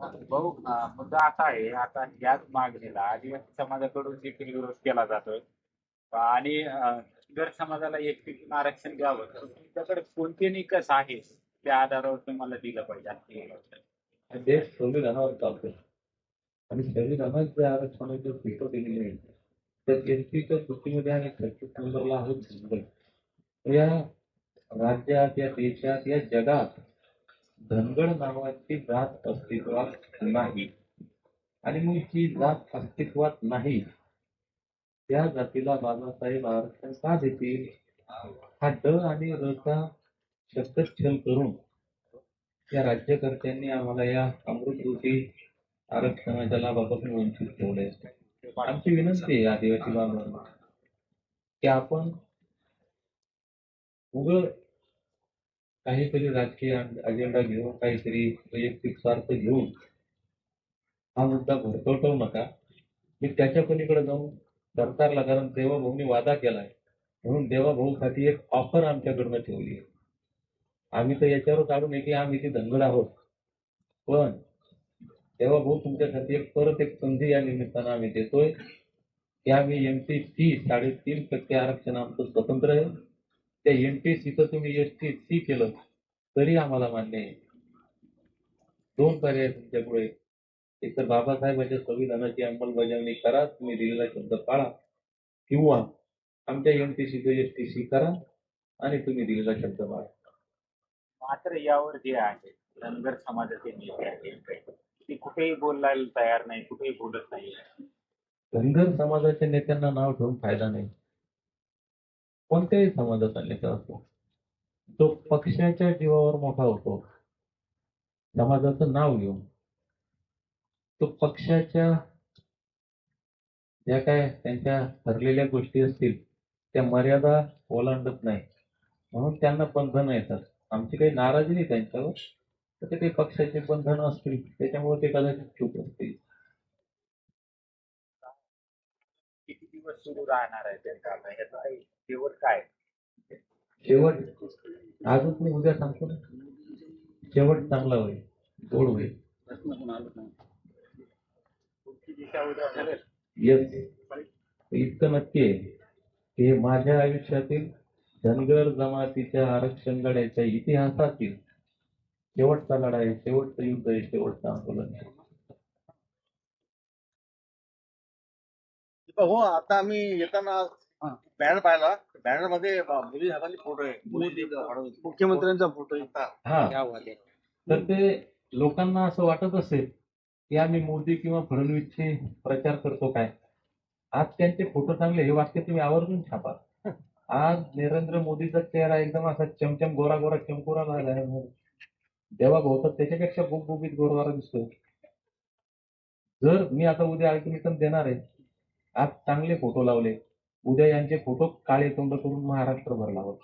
भाऊ अं, मुद्दा असा आहे आता याच मागणीला आदिवासी समाजाकडून देखील विरोध केला जातोय आणि अं, धनगर समाजाला एक आरक्षण द्यावं तर तुमच्याकडे कोणते निकष आहे त्या आधारावर तुम्हाला दिलं पाहिजे असं मला वाटतं. देश संविधानावर चालतो. आणि संविधानात जे आरक्षणाचे स्वीकार दिलेले आहेत त्या एसटीच्या सूचीमध्ये आणि छत्तीस नंबरला आहोत मुंबई या राज्यात या देशात या जगात धनगड नावाची जात अस्तित्वात नाही. आणि मग ही जात अस्तित्वात नाही. त्या जातीला बाबासाहेब आरक्षण का देतील? हा ड आणि र चा शब्दच्छल करून या राज्यकर्त्यांनी आम्हाला या अमृतरूपी आरक्षणाच्या लाभापासून वंचित ठेवले. आमची विनंती आहे आदिवासी बांधवांना की आपण उघड काहीतरी राजकीय अजेंडा घेऊन काहीतरी वैयक्तिक स्वार्थ घेऊन हा मुद्दा भरकटवू नका. मी त्याच्या पलीकडे जाऊन सरकारला कारण देवाभाऊनी वादा केलाय. म्हणून देवाभाऊसाठी एक ऑफर आमच्याकडनं ठेवली आहे. आम्ही तर याच्यावर काढून आहे की आम्ही ती धनगड आहोत. पण देवाभाऊ तुमच्यासाठी एक परत एक संधी या निमित्तानं आम्ही देतोय. की आम्ही एमटीसी साडेतीन टक्के आरक्षण आमचं स्वतंत्र आहे. त्या एमटीसीचं तुम्ही एस टी सी केलं तरी आम्हाला मान्य आहे. दोन पर्याय तुमच्यापुढे एक तर बाबासाहेबांच्या संविधानाची अंमलबजावणी करा तुम्ही दिलेला शब्द पाळा किंवा आमच्या एमटीसीचं एस टी सी करा आणि तुम्ही दिलेला शब्द पाळा. मात्र यावर जे आहे धनगर समाजाचे नेते आहेत ते कुठेही बोलायला तयार नाही कुठेही बोलत नाही. धनगर समाजाच्या नेत्यांना नाव ठेवून फायदा नाही. कोणत्याही समाजाचा नेता असतो. तो पक्षाच्या जीवावर मोठा होतो. समाजाचं नाव घेऊन. तो पक्षाच्या ज्या काय त्यांच्या ठरलेल्या गोष्टी असतील त्या मर्यादा ओलांडत नाही. म्हणून त्यांना बंधनं येतात आमची काही नाराजी नाही त्यांच्यावर तर ते काही पक्षाचे बंधनं असतील त्याच्यामुळे ते कदाचित चूक असतील किती दिवस सुरू राहणार आहे त्यांचा आता याचा काही शेवट काय शेवट? आजच मी उद्या सांगतो ना. शेवट चांगला होईल. गोड होईल. तुमची दिशा उद्या ठरेल. येस इतकं नक्की आहे. की माझ्या आयुष्यातील धनगर जमातीच्या आरक्षण लढ्याच्या इतिहासातील शेवटचा लढा आहे. शेवटचं युद्ध आहे. शेवटचं आंदोलन आहे. हो आता आम्ही येताना बॅनर पाहिला. बॅनरमध्ये मोदी साहेबांचे फोटो आहे. मोदी फडणवीस मुख्यमंत्र्यांचा फोटो आहे. हा. तर ते लोकांना असं वाटत असेल की आम्ही मोदी किंवा फडणवीसचे प्रचार करतो काय? आज त्यांचे फोटो चांगले हे वाक्य तुम्ही आवर्जून छापा. आज नरेंद्र मोदीचा चेहरा एकदम असा चमचम गोरा गोरा चमकोरा झाला देवा भाऊ त्याच्यापेक्षा गुबगुबीत गोरवारा दिसतो. जर मी आता उद्या अल्टिमेटम देणार आहे आज चांगले फोटो लावले. उद्या यांचे फोटो काळे तोंड करून भरला लावत.